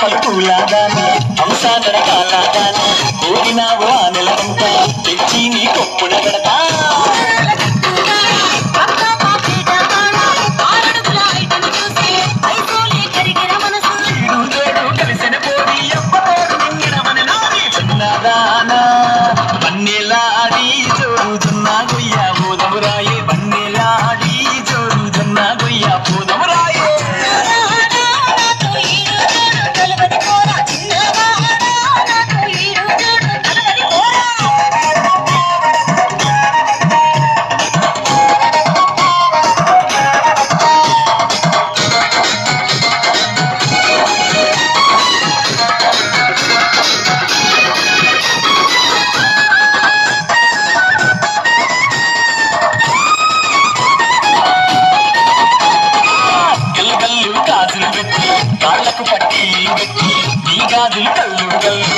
పలుకులాగాను అంశాదర కాలాగాను? కోరినావు ఆ నెలంతా తెచ్చి నీ కొప్పుడ పెడతా కాళ్ళకు పట్టి పెట్టి నీ గాజులు కళ్ళు కళ్ళు